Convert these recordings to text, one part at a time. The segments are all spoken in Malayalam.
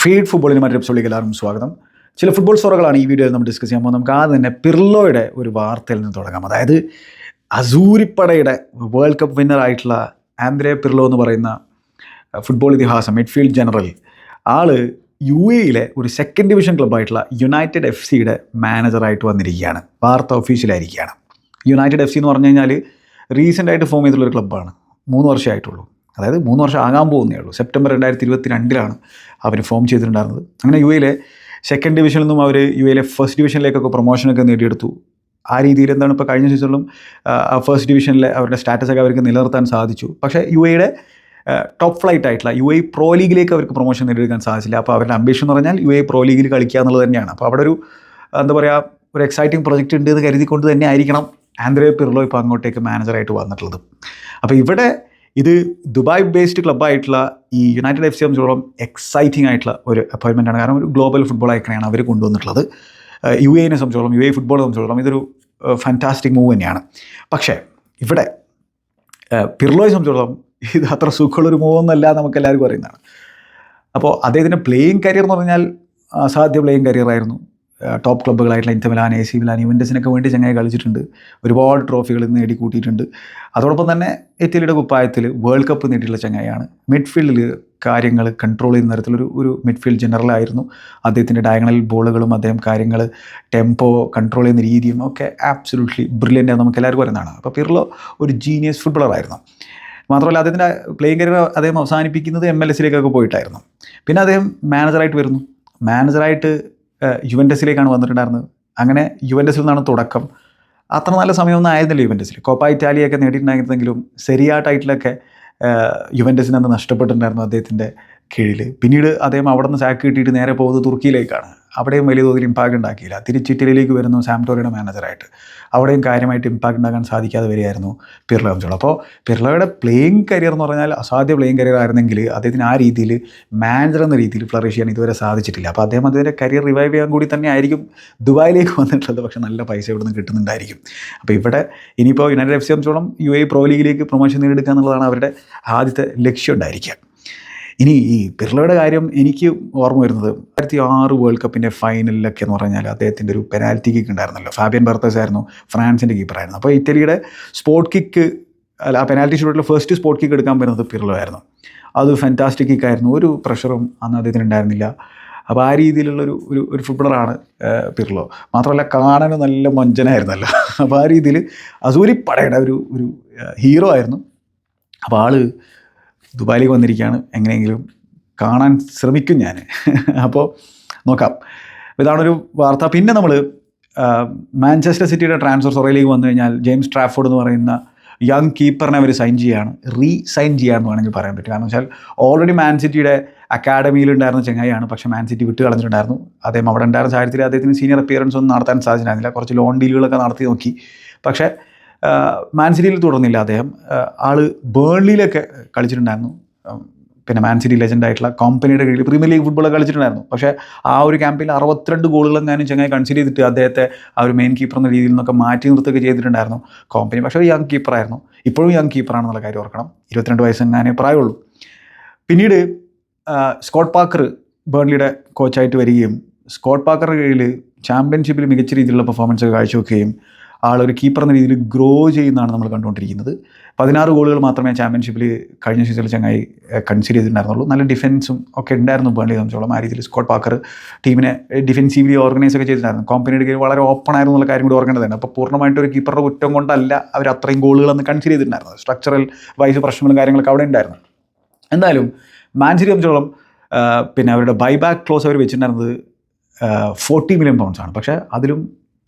ഫീഡ് ഫുട്ബോളിന് മറ്റൊരു എപ്പിസോഡിലേക്ക് എല്ലാവർക്കും സ്വാഗതം. ചില ഫുട്ബോൾ സ്റ്റോറുകളാണ് ഈ വീഡിയോയിൽ നമ്മൾ ഡിസ്കസ് ചെയ്യാൻ പോകുന്നത്. നമുക്ക് ആദ്യം തന്നെ പിർലോയുടെ ഒരു വാർത്തയിൽ നിന്ന് തുടങ്ങാം. അതായത് അസൂരിപ്പടയുടെ വേൾഡ് കപ്പ് വിന്നർ ആയിട്ടുള്ള ആന്ദ്രേ പിർലോ എന്ന് പറയുന്ന ഫുട്ബോൾ ഇതിഹാസം മിഡ്ഫീൽഡ് ജനറൽ ആൾ യു എയിലെ ഒരു സെക്കൻഡ് ഡിവിഷൻ ക്ലബ്ബായിട്ടുള്ള യുണൈറ്റഡ് എഫ് സിയുടെ മാനേജറായിട്ട് വന്നിരിക്കുകയാണ്. വാർത്ത ഒഫീഷ്യലായിരിക്കുകയാണ് യുണൈറ്റഡ് എഫ് സി എന്ന് പറഞ്ഞു കഴിഞ്ഞാൽ റീസെന്റായിട്ട് ഫോം ചെയ്തിട്ടുള്ളൊരു ക്ലബ്ബാണ് മൂന്ന് വർഷമായിട്ടുള്ളൂ അതായത് മൂന്ന് വർഷം ആകാൻ പോകുന്നേ ഉള്ളൂ. സെപ്റ്റംബർ രണ്ടായിരത്തി ഇരുപത്തി രണ്ടിലാണ് അവർ ഫോം ചെയ്തിട്ടുണ്ടായിരുന്നത്. അങ്ങനെ യു എയിലെ സെക്കൻഡ് ഡിവിഷനിൽ നിന്നും അവർ യു എയിലെ ഫസ്റ്റ് ഡിവിഷനിലേക്കൊക്കെ പ്രൊമോഷനൊക്കെ നേടിയെടുത്തു. ആ രീതിയിൽ എന്താണ് ഇപ്പോൾ കഴിഞ്ഞ സീസണിലും ഫസ്റ്റ് ഡിവിഷനിലെ അവരുടെ സ്റ്റാറ്റസൊക്കെ അവർക്ക് നിലനിർത്താൻ സാധിച്ചു. പക്ഷേ യു എയുടെ ടോപ്പ് ഫ്ലൈറ്റ് ആയിട്ടുള്ള യു എ പ്രോ ലീഗിലേക്ക് അവർക്ക് പ്രൊമോഷൻ നേടിയെടുക്കാൻ സാധിച്ചില്ല. അപ്പോൾ അവരുടെ അംബിഷൻ എന്ന് പറഞ്ഞാൽ യു എ പ്രോ ലീഗിൽ കളിക്കുക എന്നുള്ളത് തന്നെയാണ്. അപ്പോൾ അവിടെ ഒരു എന്താ പറയുക ഒരു എക്സൈറ്റിംഗ് പ്രൊജക്റ്റ് ഉണ്ട് എന്ന് കരുതിക്കൊണ്ട് തന്നെ ആയിരിക്കണം ആൻഡ്രേ പിർലോ ഇപ്പോൾ അങ്ങോട്ടേക്ക് മാനേജറായിട്ട് വന്നിട്ടുള്ളത്. അപ്പോൾ ഇവിടെ ഇത് ദുബായ് ബേസ്ഡ് ക്ലബ്ബായിട്ടുള്ള ഈ യുണൈറ്റഡ് എഫ് സി സംബന്ധിച്ചോളം എക്സൈറ്റിംഗ് ആയിട്ടുള്ള ഒരു അപ്പോയിൻമെന്റ് ആണ്. കാരണം ഒരു ഗ്ലോബൽ ഫുട്ബോൾ ഐക്കണയാണ് അവർ കൊണ്ടുവന്നിട്ടുള്ളത്. യു എനെ സംബന്ധിച്ചോളം യു എ ഫുട്ബോളെ സംബന്ധിച്ചോളം ഇതൊരു ഫാന്റാസ്റ്റിക് മൂവ് തന്നെയാണ്. പക്ഷേ ഇവിടെ പിർലോയെ സംബന്ധിച്ചോളം ഇത് അത്ര സുഖമുള്ളൊരു മൂവെന്നല്ല നമുക്ക് എല്ലാവർക്കും അറിയുന്നതാണ്. അപ്പോൾ അദ്ദേഹത്തിന്റെ പ്ലേയിങ് കരിയർ എന്ന് പറഞ്ഞാൽ അസാധ്യ പ്ലേയിങ് കരിയർ ആയിരുന്നു. Top ക്ലബ്ബുകളായിട്ടുള്ള Inter Milan A C Milan യുവന്റസിനൊക്കെ വേണ്ടി ചങ്ങായി കളിച്ചിട്ടുണ്ട്. ഒരുപാട് ട്രോഫികൾ നേടിക്കൂട്ടിയിട്ടുണ്ട്. അതോടൊപ്പം തന്നെ ഇറ്റലിയുടെ കുപ്പായത്തിൽ വേൾഡ് കപ്പ് നേടിയിട്ടുള്ള ചങ്ങായിയാണ്. മിഡ്ഫീൽഡിൽ കാര്യങ്ങൾ കൺട്രോൾ ചെയ്യുന്ന തരത്തിലൊരു ഒരു മിഡ്ഫീൽഡ് ജനറലായിരുന്നു അദ്ദേഹത്തിന്റെ ഡയഗണൽ ബോളുകളും അദ്ദേഹം കാര്യങ്ങൾ ടെമ്പോ കൺട്രോൾ ചെയ്യുന്ന രീതിയും ഒക്കെ ആബ്സൊല്യൂട്ട്ലി ബ്രില്യന്റ് നമുക്ക് എല്ലാവർക്കും പറയുന്നതാണ് അപ്പോൾ പിർലോ ഒരു ജീനിയസ് ഫുട്ബോളറായിരുന്നു മാത്രമല്ല അദ്ദേഹത്തിന്റെ പ്ലേയിങ് കരിയർ അദ്ദേഹം അവസാനിപ്പിക്കുന്നത് എം എൽ എസിലേക്കൊക്കെ പോയിട്ടായിരുന്നു. പിന്നെ അദ്ദേഹം മാനേജറായിട്ട് വരുന്നു. മാനേജറായിട്ട് യുവന്റസിലേക്കാണ് വന്നിട്ടുണ്ടായിരുന്നത്. അങ്ങനെ യുവന്റസിൽ നിന്നാണ് തുടക്കം. അത്ര നല്ല സമയമൊന്നും ആയിരുന്നില്ല യുവന്റസിൽ കോപ്പ ഇറ്റാലിയൊക്കെ നേടിയിട്ടുണ്ടായിരുന്നെങ്കിലും സെരിയ ടൈറ്റിലൊക്കെ യുവന്റസിന് അന്ന് നഷ്ടപ്പെട്ടിട്ടുണ്ടായിരുന്നു അദ്ദേഹത്തിന്റെ കീഴിൽ പിന്നീട് അദ്ദേഹം അവിടെ നിന്ന് സാക്ക് കിട്ടിയിട്ട് നേരെ പോകുന്നത് തുർക്കിയിലേക്കാണ്. അവിടെയും വലിയ തോതിൽ ഇമ്പാക്റ്റ് ഉണ്ടാക്കിയില്ല. തിരിച്ച് ഇറ്റലിയിലേക്ക് വരുന്നു സാംറ്റോറിയുടെ മാനേജറായിട്ട് അവിടെയും കാര്യമായിട്ട് ഇമ്പാക്റ്റ് ഉണ്ടാക്കാൻ സാധിക്കാതെ വരികയായിരുന്നു പിർള സംബന്ധിച്ചോളം അപ്പോൾ പിർളയുടെ പ്ലേയിങ് കരിയർ എന്ന് പറഞ്ഞാൽ അസാധ്യ പ്ലേയിങ് കരിയർ ആയിരുന്നെങ്കിൽ അദ്ദേഹത്തിന് ആ രീതിയിൽ മാനേജർ എന്ന രീതിയിൽ ഫ്ലറിഷ് ചെയ്യാൻ ഇതുവരെ സാധിച്ചിട്ടില്ല. അപ്പോൾ അദ്ദേഹം അതിന്റെ കരിയർ റിവൈവ് ചെയ്യാൻ കൂടി തന്നെ ആയിരിക്കും ദുബായിലേക്ക് വന്നിട്ടുള്ളത്. പക്ഷേ നല്ല പൈസ ഇവിടെ നിന്ന് കിട്ടുന്നുണ്ടായിരിക്കും. അപ്പോൾ ഇവിടെ ഇനിയിപ്പോൾ യുണൈറ്റഡ് എഫ് സി സംബന്ധിച്ചോളം യു എ പ്രോ ലീഗിലേക്ക് പ്രൊമോഷൻ നേടിയെടുക്കുക എന്നുള്ളതാണ് അവരുടെ ആദ്യത്തെ ലക്ഷ്യം ഉണ്ടായിരിക്കുക. ഇനി ഈ പിർളയുടെ കാര്യം എനിക്ക് ഓർമ്മ വരുന്നത് രണ്ടായിരത്തി ആറ് വേൾഡ് കപ്പിന്റെ ഫൈനലിലൊക്കെ എന്ന് പറഞ്ഞാൽ അദ്ദേഹത്തിന്റെ ഒരു പെനാൽറ്റി കിക്ക് ഉണ്ടായിരുന്നല്ലോ. ഫാബിയൻ ബർത്തസ് ആയിരുന്നു ഫ്രാൻസിന്റെ കീപ്പറായിരുന്നു അപ്പോൾ ഇറ്റലിയുടെ സ്പോട്ട് കിക്ക് അല്ല ആ പെനാൽറ്റി ഷൂട്ടിൽ ഫസ്റ്റ് സ്പോട്ട് കിക്ക് എടുക്കാൻ പറ്റുന്നത് പിർളോ ആയിരുന്നു. അത് ഫാന്റാസ്റ്റിക് കിക്കായിരുന്നു ഒരു പ്രഷറും അന്ന് അദ്ദേഹത്തിന് ഉണ്ടായിരുന്നില്ല. അപ്പോൾ ആ രീതിയിലുള്ളൊരു ഒരു ഒരു ഫുട്ബോളറാണ് പിർളോ മാത്രമല്ല കാണാൻ നല്ല മൊഞ്ചനായിരുന്നല്ലോ അപ്പോൾ ആ രീതിയിൽ അസൂരിപ്പടയുടെ ഒരു ഒരു ഹീറോ ആയിരുന്നു. അപ്പോൾ ആൾ ദുബായിലേക്ക് വന്നിരിക്കുകയാണ്. എങ്ങനെയെങ്കിലും കാണാൻ ശ്രമിക്കും ഞാൻ. അപ്പോൾ നോക്കാം. ഇതാണൊരു വാർത്ത. പിന്നെ നമ്മൾ മാഞ്ചസ്റ്റർ സിറ്റിയുടെ ട്രാൻസ്ഫർ സൊറയിലേക്ക് വന്നു കഴിഞ്ഞാൽ ജെയിംസ് ട്രാഫോർഡ് എന്ന് പറയുന്ന യങ് കീപ്പറിനെ അവർ സൈൻ ചെയ്യുകയാണ് റീ സൈൻ ചെയ്യാമെന്ന് വേണമെങ്കിൽ പറയാൻ പറ്റും. കാരണം വെച്ചാൽ ഓൾറെഡി മാൻ സിറ്റിയുടെ അക്കാഡമിയിൽ ഉണ്ടായിരുന്ന ചെങ്ങായിയാണ്. പക്ഷേ മാൻ സിറ്റി വിട്ട് കളഞ്ഞിട്ടുണ്ടായിരുന്നു. അദ്ദേഹം അവിടെ ഉണ്ടായിരുന്ന സാഹചര്യത്തിൽ അദ്ദേഹത്തിന് സീനിയർ അപ്പിയറൻസ് ഒന്നും നടത്താൻ സാധിച്ചിട്ടുണ്ടായിരുന്നില്ല കുറച്ച് ലോൺ ഡീലുകളൊക്കെ നടത്തി നോക്കി. പക്ഷേ മാൻ സിറ്റിയിൽ തുടർന്നില്ല അദ്ദേഹം. ആൾ ബേൺലിയിലൊക്കെ കളിച്ചിട്ടുണ്ടായിരുന്നു. പിന്നെ മാൻസിറ്റി ലെജൻഡ് ആയിട്ടുള്ള കമ്പനിയുടെ കീഴിൽ പ്രീമിയർ ലീഗ് ഫുട്ബോൾ കളിച്ചിട്ടുണ്ടായിരുന്നു. പക്ഷേ ആ ഒരു ക്യാമ്പിൽ അറുപത്തിരണ്ട് ഗോളുകളും ഞാനും ചങ്ങായി കൺസിഡർ ചെയ്തിട്ട് അദ്ദേഹത്തെ ആ ഒരു മെയിൻ കീപ്പർ എന്ന രീതിയിൽ നിന്നൊക്കെ മാറ്റി നിർത്തുകയൊക്കെ ചെയ്തിട്ടുണ്ടായിരുന്നു കമ്പനി പക്ഷേ യങ് കീപ്പറായിരുന്നു ഇപ്പോഴും യങ് കീപ്പറാണെന്നുള്ള കാര്യം ഓർക്കണം. ഇരുപത്തിരണ്ട് വയസ്സ് ഞാനേ പ്രായമുള്ളൂ. പിന്നീട് സ്കോട്ട് പാക്കർ ബേൺലിയുടെ കോച്ചായിട്ട് വരികയും സ്കോട്ട് പാക്കറുടെ കീഴിൽ ചാമ്പ്യൻഷിപ്പിൽ മികച്ച രീതിയിലുള്ള പെർഫോമൻസ് ഒക്കെ കാഴ്ചവെക്കുകയും ആളൊരു കീപ്പർ എന്ന രീതിയിൽ ഗ്രോ ചെയ്യുന്നതാണ് നമ്മൾ കണ്ടുകൊണ്ടിരിക്കുന്നത്. പതിനാറ് ഗോളുകൾ മാത്രമേ ചാമ്പ്യൻഷിപ്പിൽ കഴിഞ്ഞ സീസണിൽ ചങ്ങായി കൺസിഡർ ചെയ്തിട്ടുണ്ടായിരുന്നുള്ളൂ. നല്ല ഡിഫൻസും ഒക്കെ ഉണ്ടായിരുന്നു വേണ്ടി സംബന്ധിച്ചോളം. ആ രീതിയിൽ സ്കോട്ട് പാക്കർ ടീമിനെ ഡിഫൻസീവ്ലി ഓർഗനൈസ് ഒക്കെ ചെയ്തിട്ടുണ്ടായിരുന്നു. കോമ്പനിയുടെ കീഴിൽ വളരെ ഓപ്പൺ ആയിരുന്നു എന്നുള്ള കാര്യം കൂടി ഓർക്കേണ്ടതാണ്. അപ്പോൾ പൂർണമായിട്ട് ഒരു കീപ്പറുടെ കുറ്റം കൊണ്ടല്ല അവർ അത്രയും ഗോളുകളെന്ന് കൺസിഡർ ചെയ്തിട്ടുണ്ടായിരുന്നത്. സ്ട്രക്ചറൽ വൈസ് പ്രശ്നങ്ങളും കാര്യങ്ങളൊക്കെ അവിടെ ഉണ്ടായിരുന്നു. എന്തായാലും മാൻസിറ്റി സംബന്ധിച്ചോളം പിന്നെ അവരുടെ ബൈബാക്ക് ക്ലോസ് അവർ വെച്ചിട്ടുണ്ടായിരുന്നത് ഫോർട്ടി മില്യൺ പൗണ്ട്സ് ആണ്. പക്ഷേ അതിലും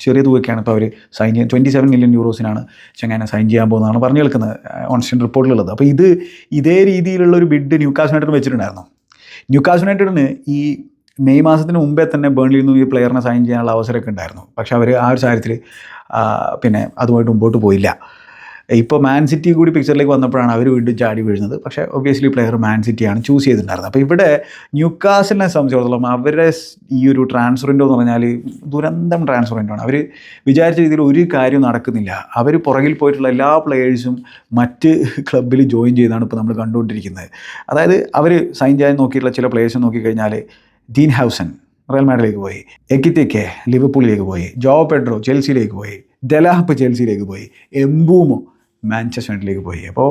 ചെറിയ തുകയ്ക്കാണ് ഇപ്പോൾ അവർ സൈൻ ചെയ്യാൻ ട്വന്റി സെവൻ മില്യൺ യൂറോസിനാണ് ചെങ്ങനെ സൈൻ ചെയ്യാൻ പോകുന്നതാണ് പറഞ്ഞു കേൾക്കുന്നത് ഓൺസ്റ്റൻ റിപ്പോർട്ടിലുള്ളത് അപ്പോൾ ഇത് ഇതേ രീതിയിലുള്ള ഒരു ബിഡ് ന്യൂക്കാസ് യുണൈറ്റഡ് വെച്ചിട്ടുണ്ടായിരുന്നു. ന്യൂക്കാസ് യുണൈറ്റഡിന് ഈ മെയ് മാസത്തിന് മുമ്പേ തന്നെ ബേൺലിയിൽ നിന്ന് ഈ പ്ലെയറിനെ സൈൻ ചെയ്യാനുള്ള അവസരമൊക്കെ ഉണ്ടായിരുന്നു. പക്ഷേ അവർ ആ ഒരു സാഹചര്യത്തിൽ പിന്നെ അതുമായിട്ട് മുമ്പോട്ട് പോയില്ല. ഇപ്പോൾ മാൻ സിറ്റി കൂടി പിക്ചറിലേക്ക് വന്നപ്പോഴാണ് അവർ വീണ്ടും ചാടി വീഴുന്നത്. പക്ഷേ ഒബ്വിയസ്ലി പ്ലെയർ മാൻ സിറ്റിയാണ് ചൂസ് ചെയ്തിട്ടുണ്ടായിരുന്നത്. അപ്പോൾ ഇവിടെ ന്യൂക്കാസിലിനെ സംബന്ധിച്ചിടത്തോളം അവരുടെ ഈ ഒരു ട്രാൻസ്ഫറിന്റെ എന്ന് പറഞ്ഞാൽ ദുരന്തം ട്രാൻസ്ഫറിന്റാണ് അവർ വിചാരിച്ച രീതിയിൽ ഒരു കാര്യവും നടക്കുന്നില്ല. അവർ പുറകിൽ പോയിട്ടുള്ള എല്ലാ പ്ലെയേഴ്സും മറ്റ് ക്ലബിൽ ജോയിൻ ചെയ്താണ് ഇപ്പോൾ നമ്മൾ കണ്ടുകൊണ്ടിരിക്കുന്നത്. അതായത് അവർ സൈൻ ചെയ്യാൻ നോക്കിയിട്ടുള്ള ചില പ്ലെയേഴ്സ് നോക്കിക്കഴിഞ്ഞാൽ ഡീൻ ഹൗസൻ റയൽ മാഡ്രിലേക്ക് പോയി. എക്കിത്തേക്ക് ലിവർപൂളിലേക്ക് പോയി. ജോ പെഡ്രോ ചെൽസിയിലേക്ക് പോയി. ഡെലാഹപ്പ് ചെൽസിയിലേക്ക് പോയി. എംബൂമോ മാഞ്ചസ്റ്റർ യുണൈറ്റിലേക്ക് പോയി. അപ്പോൾ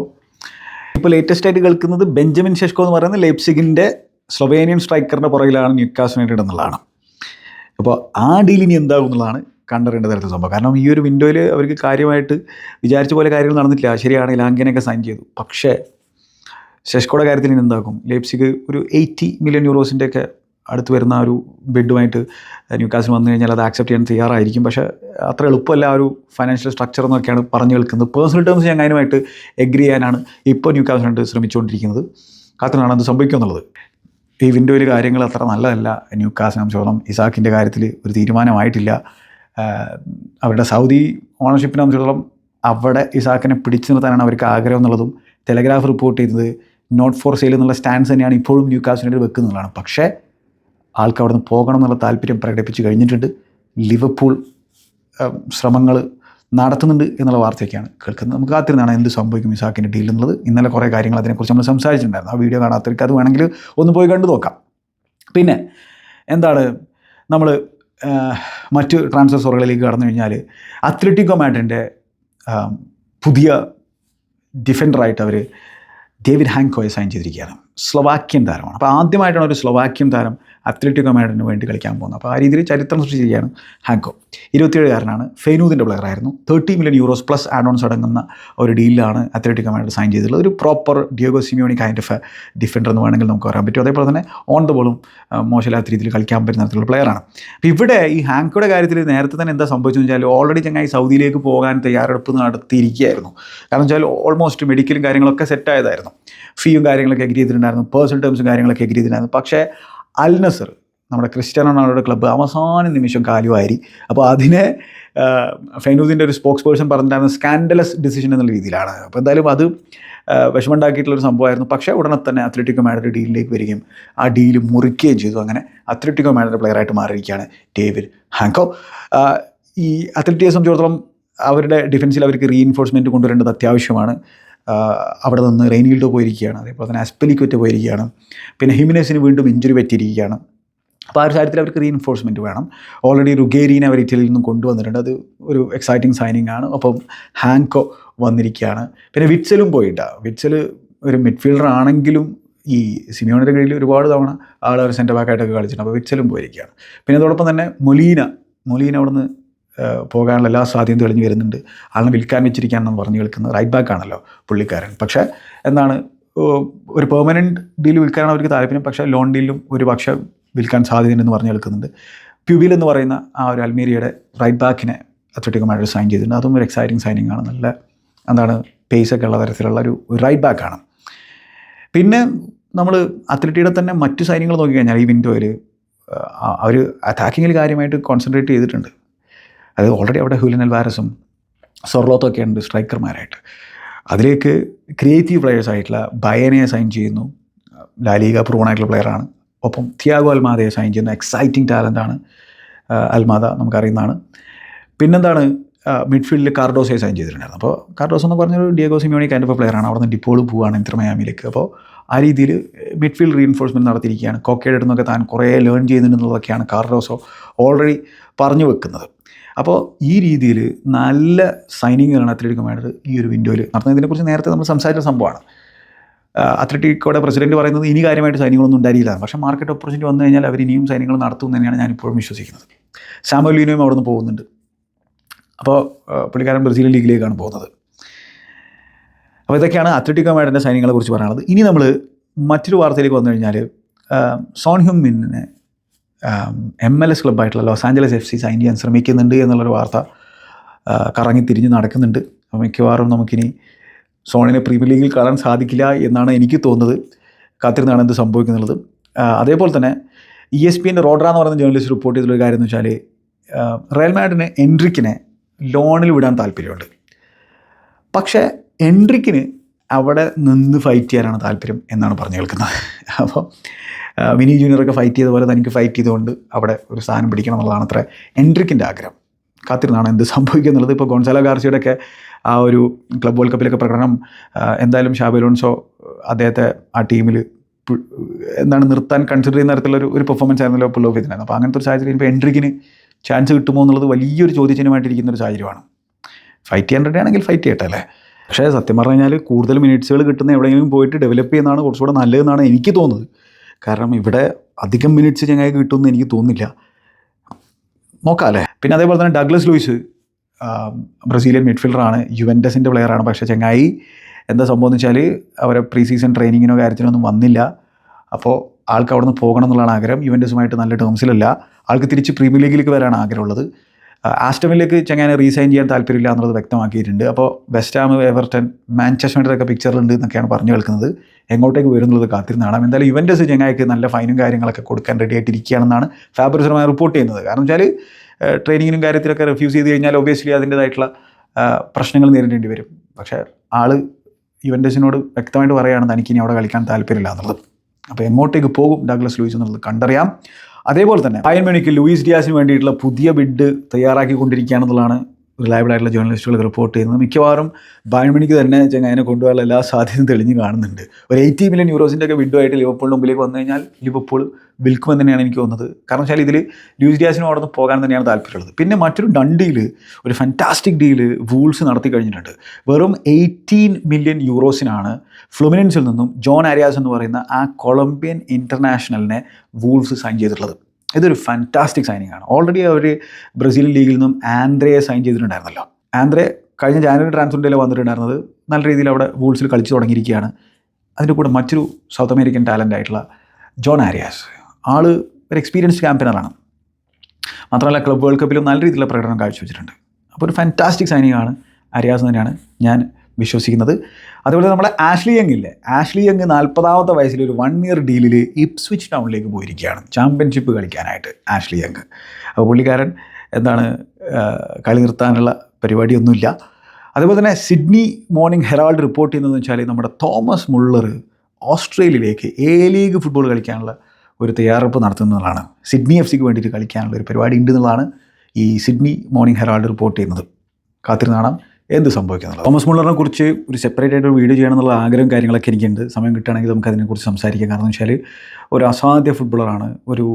ഇപ്പോൾ ലേറ്റസ്റ്റ് ആയിട്ട് കേൾക്കുന്നത് ബെഞ്ചമിൻ ഷെഷ്കോ എന്ന് പറയുന്ന ലേപ്സിഗിന്റെ സ്ലൊവേനിയൻ സ്ട്രൈക്കറിന്റെ പുറകിലാണ് ന്യൂക്കാസ് യുണൈറ്റഡ് എന്നുള്ളതാണ്. അപ്പോൾ ആ ഡീൽ ഇനി എന്താകും എന്നുള്ളതാണ് കണ്ടറിയേണ്ട തരത്തിൽ സംഭവം. കാരണം ഈ ഒരു വിൻഡോയിൽ അവർക്ക് കാര്യമായിട്ട് വിചാരിച്ച പോലെ കാര്യങ്ങൾ നടന്നിട്ടില്ല. ശരിയാണ് ലാങ്കിനെയൊക്കെ സൈൻ ചെയ്തു. പക്ഷേ ഷെഷ്കോയുടെ കാര്യത്തിൽ ഇനി എന്താക്കും ലേപ്സിക്ക് ഒരു എയ്റ്റി മില്യൺ യൂറോസിന്റെ ഒക്കെ അടുത്ത് വരുന്ന ഒരു ബെഡുമായിട്ട് ന്യൂക്കാസിൽ വന്നു കഴിഞ്ഞാൽ അത് ആക്സെപ്റ്റ് ചെയ്യാൻ തയ്യാറായിരിക്കും. പക്ഷേ അത്ര എളുപ്പമല്ല ആ ഒരു ഫൈനാൻഷ്യൽ സ്ട്രക്ചർ എന്നൊക്കെയാണ് പറഞ്ഞു കേൾക്കുന്നത്. പേഴ്സണൽ ടേംസ് ഞാൻ അതിനുമായിട്ട് എഗ്രി ചെയ്യാനാണ് ഇപ്പോൾ ന്യൂക്കാസിനായിട്ട് ശ്രമിച്ചുകൊണ്ടിരിക്കുന്നത്. കാത്തിനാണ് അത് സംഭവിക്കുമെന്നുള്ളത് ഈ വിൻഡോയിൽ കാര്യങ്ങൾ അത്ര നല്ലതല്ല. ന്യൂക്കാസിനെ സംബന്ധിച്ചോളം ഇസാക്കിന്റെ കാര്യത്തിൽ ഒരു തീരുമാനമായിട്ടില്ല. അവരുടെ സൗദി ഓണർഷിപ്പിനെ സംബന്ധിച്ചിടത്തോളം അവിടെ ഇസാക്കിനെ പിടിച്ചു നിർത്താനാണ് അവർക്ക് ആഗ്രഹം എന്നുള്ളതും ടെലഗ്രാഫ് റിപ്പോർട്ട് ചെയ്തത് നോട്ട് ഫോർ സെയിൽ എന്നുള്ള സ്റ്റാൻഡ്സ് തന്നെയാണ് ഇപ്പോഴും ന്യൂക്കാസിനായിട്ട് വെക്കുന്നതാണ് പക്ഷേ ആൾക്ക് അവിടെ നിന്ന് പോകണം എന്നുള്ള താല്പര്യം പ്രകടിപ്പിച്ച് കഴിഞ്ഞിട്ടുണ്ട്. ലിവർപൂൾ ശ്രമങ്ങൾ നടത്തുന്നുണ്ട് എന്നുള്ള വാർത്തയൊക്കെയാണ് കേൾക്കുന്നത്. നമുക്ക് കാത്തിരുന്നാണ് എന്ത് സംഭവിക്കും ഇസാക്കിന്റെ ഡീൽ എന്നുള്ളത്. ഇന്നലെ കുറേ കാര്യങ്ങൾ അതിനെക്കുറിച്ച് നമ്മൾ സംസാരിച്ചിട്ടുണ്ടായിരുന്നു. ആ വീഡിയോ കാണാത്തവർക്ക് അത് വേണമെങ്കിൽ ഒന്ന് പോയി കണ്ടു നോക്കാം. പിന്നെ എന്താണ് നമ്മൾ മറ്റ് ട്രാൻസ്ഫർ സോറുകളിലേക്ക് കടന്നു കഴിഞ്ഞാൽ അത്ലറ്റിക്കോ മാഡ്രിന്റെ പുതിയ ഡിഫൻഡറായിട്ട് അവർ ഡേവിഡ് ഹാങ്കോയെ സൈൻ ചെയ്തിരിക്കുകയാണ്. സ്ലൊവാക്യൻ താരമാണ്. അപ്പോൾ ആദ്യമായിട്ടാണ് ഒരു സ്ലൊവാക്യൻ താരം അത്ലറ്റിക്കോ മാഡ്രിഡിന് വേണ്ടി കളിക്കാൻ പോകുന്നത്. അപ്പോൾ ആ രീതിയിൽ ചരിത്രം സൃഷ്ടിച്ചിരിക്കുകയാണ് ഹാങ്കോ. ഇരുപത്തിയേഴുകാരനാണ്. ഫെയ്നൂദിന്റെ പ്ലെയറായിരുന്നു. Thirty million euros plus add ons അടങ്ങുന്ന ഒരു ഡീലാണ് അത്ലറ്റിക്കോ മാഡ്രിഡ് സൈൻ ചെയ്തിട്ടുള്ളത്. ഒരു proper Diego Simeone kind of defender എന്ന് വേണമെങ്കിൽ നമുക്ക് പറയാൻ പറ്റും. അതേപോലെ തന്നെ ഓൺ ദ ബോളും മോശമില്ലാത്ത രീതിയിൽ കളിക്കാൻ പറ്റുന്ന തരത്തിലുള്ള പ്ലെയറാണ് അപ്പോൾ ഇവിടെ ഈ ഹാങ്കോയുടെ കാര്യത്തിൽ നേരത്തെ തന്നെ എന്താ സംഭവിച്ചെന്ന് വെച്ചാൽ ഓൾറെഡി ചങ്ങായി സൗദിയിലേക്ക് പോകാൻ തയ്യാറെടുപ്പ് നടത്തിയിരിക്കുകയായിരുന്നു. കാരണം വെച്ചാൽ ഓൾമോസ്റ്റ് മെഡിക്കലും കാര്യങ്ങളൊക്കെ സെറ്റായതായിരുന്നു ഫീയും കാര്യങ്ങളൊക്കെ എഗ്രി ചെയ്തിട്ടുണ്ടായിരുന്നു. പേഴ്സണൽ ടേംസും കാര്യങ്ങളൊക്കെ എഗ്രി ചെയ്തിട്ടുണ്ടായിരുന്നു. പക്ഷേ അൽ നസർ നമ്മുടെ ക്രിസ്ത്യാനോ റൊണാൾഡോയുടെ ക്ലബ്ബ് അവസാന നിമിഷം കാലുവാരി. അപ്പോൾ അതിനെ ഫൈനൂസിന്റെ ഒരു സ്പോക്സ് പേഴ്സൺ പറഞ്ഞിട്ടുണ്ടായിരുന്ന സ്കാൻഡലസ് ഡിസിഷൻ എന്നുള്ള രീതിയിലാണ്. അപ്പോൾ എന്തായാലും അത് വിഷമുണ്ടാക്കിയിട്ടുള്ളൊരു സംഭവമായിരുന്നു. പക്ഷേ ഉടനെ തന്നെ അത്ലറ്റിക്കോ മാഡ്രിഡ് ഡീലിലേക്ക് വരികയും ആ ഡീൽ മുറിക്കുകയും ചെയ്തു. അങ്ങനെ അത്ലറ്റിക്കോ മാഡ്രിഡ് പ്ലെയറായിട്ട് മാറിയിരിക്കുകയാണ് ഡേവിഡ് ഹാങ്കോ ഈ അത്ലറ്റിയെ സംബന്ധിച്ചിടത്തോളം അവരുടെ ഡിഫൻസിൽ അവർക്ക് റീഇൻഫോഴ്സ്മെന്റ് കൊണ്ടുവരേണ്ടത് അത്യാവശ്യമാണ്. അവിടെ നിന്ന് റെയിൻഗിൽഡോ പോയിരിക്കുകയാണ്. അതേപോലെ തന്നെ അസ്പെലിക്കൊറ്റ പോയിരിക്കുകയാണ്. പിന്നെ ഹിമിനസിന് വീണ്ടും ഇഞ്ചുറി പറ്റിയിരിക്കുകയാണ്. അപ്പോൾ ആ ഒരു കാര്യത്തിൽ അവർക്ക് റീഇൻഫോഴ്സ്മെന്റ് വേണം. ഓൾറെഡി റുഗേരീനെ അവർ ഇറ്റലിയിൽ നിന്നും കൊണ്ടുവന്നിട്ടുണ്ട്. അത് ഒരു എക്സൈറ്റിംഗ് സൈനിങ് ആണ്. അപ്പം ഹാങ്കോ വന്നിരിക്കുകയാണ്. പിന്നെ വിറ്റ്സലും പോയിട്ട. വിറ്റ്സൽ ഒരു മിഡ്ഫീൽഡർ ആണെങ്കിലും ഈ സിമിയോണിന്റെ കീഴിൽ ഒരുപാട് തവണ ആൾ ഒരു സെന്റർ ബാക്കായിട്ടൊക്കെ കളിച്ചിട്ടുണ്ട്. അപ്പോൾ വിറ്റ്സലും പോയിരിക്കുകയാണ്. പിന്നെ അതോടൊപ്പം തന്നെ മൊലീന. മൊലീന അവിടുന്ന് പോകാനുള്ള എല്ലാ സാധ്യതയും തെളിഞ്ഞു വരുന്നുണ്ട്. ആളിനെ വിൽക്കാൻ വെച്ചിരിക്കുകയാണെന്ന് പറഞ്ഞു കേൾക്കുന്നത് റൈറ്റ് ബാക്ക് ആണല്ലോ പുള്ളിക്കാരൻ. പക്ഷേ എന്താണ് ഒരു പെർമനന്റ് ഡീൽ വിൽക്കാനാണ് അവർക്ക് താല്പര്യം. പക്ഷേ ലോൺ ഡീലും ഒരു പക്ഷേ വിൽക്കാൻ സാധ്യതയുണ്ടെന്ന് പറഞ്ഞു കേൾക്കുന്നുണ്ട്. പ്യൂബിൽ എന്ന് പറയുന്ന ആ ഒരു അൽമേരിയയുടെ റൈറ്റ് ബാക്കിനെ അത്ലറ്റിക് മാഡ്രിഡ് സൈൻ ചെയ്തിട്ടുണ്ട്. അതും ഒരു എക്സൈറ്റിംഗ് സൈനിങ് ആണ്. നല്ല എന്താണ് പേസൊക്കെ ഉള്ള തരത്തിലുള്ള ഒരു റൈറ്റ് ബാക്കാണ് പിന്നെ നമ്മൾ അത്ലറ്റിയുടെ തന്നെ മറ്റു സൈന്യങ്ങൾ നോക്കിക്കഴിഞ്ഞാൽ ഈ വിൻഡോയിൽ അവർ അറ്റാക്കിങ്ങിൽ കാര്യമായിട്ട് കോൺസെൻട്രേറ്റ് ചെയ്തിട്ടുണ്ട്. അത് ഓൾറെഡി അവിടെ ഹുലിൻ അൽവാരസും സൊർലോത്തൊക്കെ ഉണ്ട് സ്ട്രൈക്കർമാരായിട്ട്. അതിലേക്ക് ക്രിയേറ്റീവ് പ്ലെയേഴ്സ് ആയിട്ടുള്ള ബയനെ സൈൻ ചെയ്യുന്നു. ലാലിക ആയിട്ടുള്ള പ്ലെയറാണ് ഒപ്പം തിയാഗോ അൽമാദയെ സൈൻ ചെയ്യുന്ന എക്സൈറ്റിംഗ് ടാലന്റാണ് അൽമാദ നമുക്കറിയുന്നതാണ്. പിന്നെന്താണ്? മിഡ്ഫീൽഡിൽ കാർഡോസയെ സൈൻ ചെയ്തിട്ടുണ്ടായിരുന്നു. അപ്പോൾ കാർഡോസ് എന്ന് പറഞ്ഞൊരു ഡിയോഗോ സിമിയോണി കൈൻഡ് ഓഫ് പ്ലെയറാണ് അവിടെ നിന്ന് ഡിപ്പോൾ പോവുകയാണ് ഇത്ര മയാമിലേക്ക് അപ്പോൾ ആ രീതിയിൽ മിഡ്ഫീൽഡ് റീഇൻഫോഴ്സ്മെന്റ് നടത്തിയിരിക്കുകയാണ്. കോക്കയുടെ അടുത്തൊക്കെ താൻ കുറേ ലേൺ ചെയ്യുന്നുണ്ടെന്നുള്ളതൊക്കെയാണ് കാർഡോസോ ഓൾറെഡി പറഞ്ഞു വെക്കുന്നത്. അപ്പോൾ ഈ രീതിയിൽ നല്ല സൈനിങ്ങുകളാണ് അത്ലറ്റിക്കോ മാഡ്രിഡ് ഈ ഒരു വിൻഡോയിൽ നടത്തുന്നതിനെക്കുറിച്ച് നേരത്തെ നമ്മൾ സംസാരിച്ച സംഭവമാണ്. അത്ലറ്റിക്കോയുടെ പ്രസിഡന്റ് പറയുന്നത് ഇനി കാര്യമായിട്ട് സൈനികളൊന്നും ഉണ്ടായിരിക്കില്ല. പക്ഷേ മാർക്കറ്റ് ഓപ്പർച്യൂണിറ്റി വന്നു കഴിഞ്ഞാൽ അവർ ഇനിയും സൈനികൾ നടത്തും തന്നെയാണ് ഞാൻ ഇപ്പോഴും വിശ്വസിക്കുന്നത്. സാമോലിനോയും അവിടെ നിന്ന് പോകുന്നുണ്ട്. അപ്പോൾ പുള്ളിക്കാരൻ ബ്രസീൽ ലീഗിലേക്കാണ് പോകുന്നത്. അപ്പോൾ ഇതൊക്കെയാണ് അത്ലറ്റിക്കോ മാഡിന്റെ സൈനികളെ കുറിച്ച് പറയാനുള്ളത്. ഇനി നമ്മൾ മറ്റൊരു വാർത്തയിലേക്ക് വന്നു കഴിഞ്ഞാൽ സോൺ മിന്നിനെ M L S ക്ലബ്ബായിട്ടുള്ള Los Angeles F C sign ചെയ്യാൻ ശ്രമിക്കുന്നുണ്ട് എന്നുള്ളൊരു വാർത്ത കറങ്ങി തിരിഞ്ഞ് നടക്കുന്നുണ്ട്. മിക്കവാറും നമുക്കിനി സോണിനെ പ്രീമിയർ ലീഗിൽ കാണാൻ സാധിക്കില്ല എന്നാണ് എനിക്ക് തോന്നുന്നത്. കാത്തിരുന്നാണ് എന്ത് സംഭവിക്കുന്നുള്ളത്. അതേപോലെ തന്നെ ഇ എസ് പി എന്റെ റോഡ്ര എന്ന് പറയുന്ന ജേർണലിസ്റ്റ് റിപ്പോർട്ട് ചെയ്തിട്ടുള്ള കാര്യം എന്ന് വെച്ചാൽ റയൽ മാഡിന് എൻട്രിക്കിനെ ലോണിൽ വിടാൻ താല്പര്യമുണ്ട്. പക്ഷേ എൻട്രിക്കിന് അവിടെ നിന്ന് ഫൈറ്റ് ചെയ്യാനാണ് താല്പര്യം എന്നാണ് പറഞ്ഞു കേൾക്കുന്നത്. അപ്പോൾ വിനീ ജൂനിയറൊക്കെ ഫൈറ്റ് ചെയ്ത പോലെ തനിക്ക് ഫൈറ്റ് ചെയ്തുകൊണ്ട് അവിടെ ഒരു സ്ഥാനം പിടിക്കണം എന്നുള്ളതാണ് അത്ര എൻട്രിക്കിന്റെ ആഗ്രഹം. കാത്തിരുന്നാണ് എന്ത് സംഭവിക്കുക എന്നുള്ളത് ഇപ്പോൾ ഗോൺസാലോ ഗാർസിയുടെ ഒക്കെ ആ ഒരു ക്ലബ് വേൾഡ് കപ്പിലൊക്കെ പ്രകടനം എന്തായാലും ഷാബി അലോൺസോ അദ്ദേഹത്തെ ആ ടീമിൽ എന്താണ് നിർത്താൻ കൺസിഡർ ചെയ്യുന്ന തരത്തിലുള്ള ഒരു പെർഫോമൻസ് ആയിരുന്നല്ലോ പുള്ളോഫ് ചെയ്തിട്ടുണ്ടായിരുന്നു അപ്പോൾ അങ്ങനത്തെ ഒരു സാഹചര്യം ഇപ്പോൾ എൻട്രിക്കിന് ചാൻസ് കിട്ടുമോ എന്നുള്ളത് വലിയൊരു ചോദ്യചിഹ്നമായിട്ടിരിക്കുന്ന ഒരു സാഹചര്യമാണ്. ഫൈറ്റ് ചെയ്യാൻ റെഡി ആണെങ്കിൽ ഫൈറ്റ് ചെയ്യട്ടെ അല്ലേ? പക്ഷേ സത്യം പറഞ്ഞു കഴിഞ്ഞാൽ കൂടുതൽ മിനിറ്റ്സുകൾ കിട്ടുന്ന എവിടെയെങ്കിലും പോയിട്ട് ഡെവലപ്പ് ചെയ്യുന്നതാണ് കുറച്ചുകൂടെ നല്ലതെന്നാണ് എനിക്ക് തോന്നുന്നത്. കാരണം ഇവിടെ അധികം മിനിറ്റ്സ് ചങ്ങായി കിട്ടുമെന്ന് എനിക്ക് തോന്നുന്നില്ല. നോക്കാം അല്ലേ? പിന്നെ അതേപോലെ തന്നെ ഡഗ്ലസ് ലൂയിസ് ബ്രസീലിയൻ മിഡ്ഫീൽഡറാണ് യുവന്റസിന്റെ പ്ലെയറാണ് പക്ഷേ ചങ്ങായി എന്താ സംഭവം എന്ന് വെച്ചാൽ അവരെ പ്രീ സീസൺ ട്രെയിനിങ്ങിനോ കാര്യത്തിനോ ഒന്നും വന്നില്ല. അപ്പോൾ ആൾക്ക് അവിടെ നിന്ന് പോകണം എന്നുള്ളതാണ് ആഗ്രഹം. യുവന്റസുമായിട്ട് നല്ല ടേംസിലല്ല. ആൾക്ക് തിരിച്ച് പ്രീമിയർ ലീഗിലേക്ക് വരാനാണ് ആഗ്രഹമുള്ളത്. ആസ്റ്റമിലേക്ക് ചങ്ങാനെ റീസൈൻ ചെയ്യാൻ താല്പര്യമില്ല എന്നുള്ളത് വ്യക്തമാക്കിയിട്ടുണ്ട്. അപ്പോൾ West Ham Everton Manchester United പിക്ചറിലുണ്ട് എന്നൊക്കെയാണ് പറഞ്ഞു കേൾക്കുന്നത്. എങ്ങോട്ടേക്ക് വരുന്നത് കാത്തിരുന്ന് കാണാം എന്തായാലും യുവന്റസ് ചങ്ങായിക്ക് നല്ല ഫൈനും കാര്യങ്ങളൊക്കെ കൊടുക്കാൻ റെഡി ആയിട്ടിരിക്കുകയാണെന്നാണ് ഫാബ്രിസറുമായി റിപ്പോർട്ട് ചെയ്യുന്നത്. കാരണം വെച്ചാൽ ട്രെയിനിങ്ങിനും കാര്യത്തിലൊക്കെ റിഫ്യൂസ് ചെയ്ത് കഴിഞ്ഞാൽ ഒബിയസ്ലി അതിന്റേതായിട്ടുള്ള പ്രശ്നങ്ങൾ നേരിടേണ്ടി വരും. പക്ഷേ ആൾ യുവന്റസിനോട് വ്യക്തമായിട്ട് പറയുകയാണ് എനിക്കിനി അവിടെ കളിക്കാൻ താല്പര്യമില്ല എന്നുള്ളത്. അപ്പോൾ എങ്ങോട്ടേക്ക് പോകും ഡഗ്ലസ് ലൂയിസ് എന്നുള്ളത് കണ്ടറിയാം. അതേപോലെ തന്നെ അയൻ മണിക്ക് ലൂയിസ് ഡിയാസിന് വേണ്ടിയിട്ടുള്ള പുതിയ ബിഡ് തയ്യാറാക്കിക്കൊണ്ടിരിക്കുകയാണെന്നുള്ളതാണ് റിലയബിൾ ആയിട്ടുള്ള ജേർണലിസ്റ്റുകൾ റിപ്പോർട്ട് ചെയ്യുന്നത് മിക്കവാറും ബാൻമണിക്ക് തന്നെ ചങ്ങായനെ കൊണ്ടുപോകാനുള്ള എല്ലാ സാധ്യതയും തെളിഞ്ഞ് കാണുന്നുണ്ട്. ഒരു എയ്റ്റി മില്യൺ യൂറോസിന്റെ ഒക്കെ വിഡോ ആയിട്ട് ലിവർപൂളിന്റെ മുമ്പിലേക്ക് വന്നു കഴിഞ്ഞാൽ ലിവർപൂൾ വിൽക്കുമെന്ന് തന്നെയാണ് എനിക്ക് തോന്നുന്നത്. കാരണം വെച്ചാൽ ഇതിൽ ലൂസ് ഡിയാസിനും അവിടെ നിന്ന് പോകാൻ തന്നെയാണ് താല്പര്യമുള്ളത്. പിന്നെ മറ്റൊരു ഡണ്ടിയിൽ ഒരു ഫാന്റാസ്റ്റിക് ഡീൽ വൂൾസ് നടത്തി കഴിഞ്ഞിട്ടുണ്ട്. വെറും എയ്റ്റീൻ മില്യൺ യൂറോസിനാണ് ഫ്ലുമിനൻസിൽ നിന്നും ജോൺ ആരിയാസ് എന്ന് പറയുന്ന ആ കൊളംബിയൻ ഇന്റർനാഷണലിനെ വൂൾസ് സൈൻ ചെയ്തിട്ടുള്ളത്. ഇതൊരു ഫാന്റാസ്റ്റിക് സൈനിങ് ആണ്. ഓൾറെഡി അവർ ബ്രസീൽ ലീഗിൽ നിന്നും ആൻഡ്രയെ സൈൻ ചെയ്തിട്ടുണ്ടായിരുന്നല്ലോ. ആൻഡ്രെ കഴിഞ്ഞ ജാനുവരി ട്രാൻസ്ഫറിന്റെ വന്നിട്ടുണ്ടായിരുന്നത് നല്ല രീതിയിൽ അവിടെ വൂൾസിൽ കളിച്ചു തുടങ്ങിയിരിക്കുകയാണ്. അതിന്റെ കൂടെ മറ്റൊരു സൗത്ത് അമേരിക്കൻ ടാലന്റ് ആയിട്ടുള്ള ജോൺ ആരിയാസ് ആൾ ഒരു എക്സ്പീരിയൻസ്ഡ് ക്യാമ്പനറാണ് മാത്രമല്ല ക്ലബ് വേൾഡ് കപ്പിലും നല്ല രീതിയിലുള്ള പ്രകടനം കാഴ്ചവെച്ചിട്ടുണ്ട്. അപ്പോൾ ഒരു ഫാന്റാസ്റ്റിക് സൈനിങ് ആണ്. ആര്യാസ് തന്നെയാണ് ഞാൻ വിശ്വസിക്കുന്നത്. അതുപോലെ നമ്മളെ ആഷ്ലി യങ് ഇല്ലേ? ആഷ്ലി യങ് നാൽപ്പതാമത്തെ വയസ്സിൽ ഒരു വൺ ഇയർ ഡീലിൽ ഇപ്സ്വിച്ച് ടൗണിലേക്ക് പോയിരിക്കുകയാണ്. ചാമ്പ്യൻഷിപ്പ് കളിക്കാനായിട്ട് ആഷ്ലി യങ്. അപ്പോൾ പുള്ളിക്കാരൻ എന്താണ് കളി നിർത്താനുള്ള പരിപാടിയൊന്നുമില്ല. അതുപോലെ തന്നെ സിഡ്നി മോർണിംഗ് ഹെറാൾഡ് റിപ്പോർട്ട് ചെയ്യുന്നതെന്ന് വെച്ചാൽ നമ്മുടെ തോമസ് മുള്ളർ ഓസ്ട്രേലിയയിലേക്ക് എ ലീഗ് ഫുട്ബോൾ കളിക്കാനുള്ള ഒരു തയ്യാറെടുപ്പ് നടത്തുന്നതാണ്. സിഡ്നി എഫ് സിക്ക് വേണ്ടിയിട്ട് കളിക്കാനുള്ള ഒരു പരിപാടി ഉണ്ട് എന്നുള്ളതാണ് ഈ സിഡ്നി മോർണിംഗ് ഹെറാൾഡ് റിപ്പോർട്ട് ചെയ്യുന്നത്. കാത്തിരുന്ന് കാണാം. എന്ത് സംഭവിക്കുന്നുള്ളത്? തോമസ് മുള്ളറിനെ കുറിച്ച് ഒരു സെപ്പറേറ്റ് ആയിട്ട് വീഡിയോ ചെയ്യണം എന്നുള്ള ആഗ്രഹം കാര്യങ്ങളൊക്കെ എനിക്കുണ്ട്. സമയം കിട്ടുകയാണെങ്കിൽ നമുക്ക് അതിനെക്കുറിച്ച് സംസാരിക്കാം. കാരണം വെച്ചാൽ ഒരു അസാധ്യ ഫുട്ബോളറാണ് ഒരു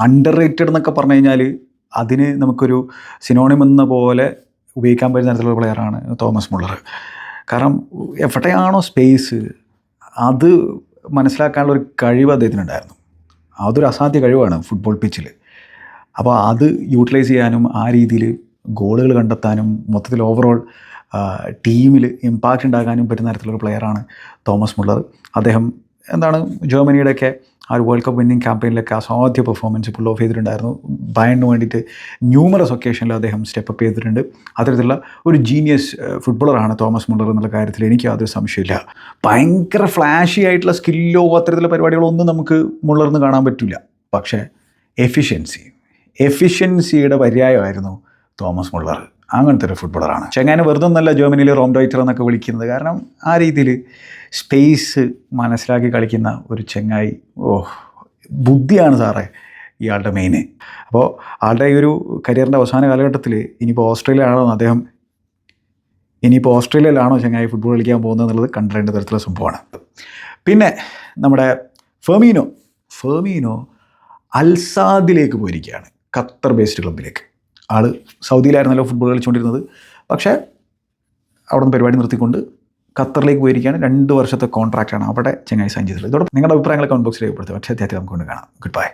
അണ്ടർ റേറ്റഡ് എന്നൊക്കെ പറഞ്ഞു കഴിഞ്ഞാൽ അതിന് നമുക്കൊരു സിനോണിം എന്ന പോലെ ഉപയോഗിക്കാൻ പറ്റുന്ന തരത്തിലുള്ള പ്ലെയറാണ് തോമസ് മുള്ളർ. കാരണം എവിടെയാണോ സ്പേസ് അത് മനസ്സിലാക്കാനുള്ള ഒരു കഴിവ് അദ്ദേഹത്തിനുണ്ടായിരുന്നു. അതൊരു അസാധ്യ കഴിവാണ് ഫുട്ബോൾ പിച്ചിൽ അപ്പോൾ അത് യൂട്ടിലൈസ് ചെയ്യാനും ആ രീതിയിൽ ഗോളുകൾ കണ്ടെത്താനും മൊത്തത്തിൽ ഓവറോൾ ടീമിൽ ഇമ്പാക്റ്റ് ഉണ്ടാക്കാനും പറ്റുന്ന തരത്തിലുള്ള പ്ലെയറാണ് തോമസ് മുള്ളർ. അദ്ദേഹം എന്താണ് ജർമ്മനിയുടെയൊക്കെ ആ ഒരു വേൾഡ് കപ്പ് വിന്നിങ് ക്യാമ്പയിനിലൊക്കെ അസാധ്യ പെർഫോമൻസ് പുൾ ഓഫ് ചെയ്തിട്ടുണ്ടായിരുന്നു. ബയണിന് വേണ്ടിയിട്ട് ന്യൂമറസ് ഒക്കേഷനിൽ അദ്ദേഹം സ്റ്റെപ്പ് അപ്പ് ചെയ്തിട്ടുണ്ട്. അത്തരത്തിലുള്ള ഒരു ജീനിയസ് ഫുട്ബോളറാണ് തോമസ് മുള്ളർ എന്നുള്ള കാര്യത്തിൽ എനിക്ക് യാതൊരു സംശയമില്ല ഭയങ്കര ഫ്ലാഷി ആയിട്ടുള്ള സ്കില്ലോ അത്തരത്തിലുള്ള പരിപാടികളോ ഒന്നും നമുക്ക് മുള്ളർന്ന് കാണാൻ പറ്റില്ല പക്ഷേ എഫിഷ്യൻസി എഫിഷ്യൻസിയുടെ പര്യായമായിരുന്നു തോമസ് മുള്ളർ അങ്ങനത്തെ ഒരു ഫുട്ബോളറാണ് ചെങ്ങാനെ വെറുതെ ഒന്നല്ല ജർമ്മനിയിൽ റോം ഡോയിറ്റർ എന്നൊക്കെ വിളിക്കുന്നത്. കാരണം ആ രീതിയിൽ സ്പേസ് മനസ്സിലാക്കി കളിക്കുന്ന ഒരു ചെങ്ങായി ഓ ബുദ്ധിയാണ് സാറേ ഇയാളുടെ മെയിന് അപ്പോൾ ആളുടെ ഈ ഒരു കരിയറിന്റെ അവസാന കാലഘട്ടത്തിൽ ഇനിയിപ്പോൾ ഓസ്ട്രേലിയ ആണോ എന്ന് അദ്ദേഹം ഇനിയിപ്പോൾ ഓസ്ട്രേലിയയിലാണോ ചെങ്ങായി ഫുട്ബോൾ കളിക്കാൻ പോകുന്നത് എന്നുള്ളത് കണ്ടറിയേണ്ട തരത്തിലുള്ള സംഭവമാണ്. പിന്നെ നമ്മുടെ ഫെമീനോ ഫെമീനോ അൽസാദിലേക്ക് പോയിരിക്കുകയാണ്. ഖത്തർ ബേസ്ഡ് ക്ലബിലേക്ക് ആൾ സൗദിയിലായിരുന്നല്ലോ ഫുട്ബോൾ കളിച്ചുകൊണ്ടിരുന്നത്. പക്ഷേ അവിടെ നിന്ന് പരിപാടി നിർത്തിക്കൊണ്ട് ഖത്തറിലേക്ക് പോയിരിക്കുകയാണ്. രണ്ട് വർഷത്തെ കോൺട്രാക്റ്റാണ് അവിടെ ചെങ്ങായി സൈൻ ചെയ്തിട്ടുള്ളത്. ഇതോടെ നിങ്ങളുടെ അഭിപ്രായങ്ങൾ കമന്റ് ബോക്സിൽ രേഖപ്പെടുത്തുക. പക്ഷേ അത്യാവശ്യം നമുക്ക് കൊണ്ട് കാണാം. Good bye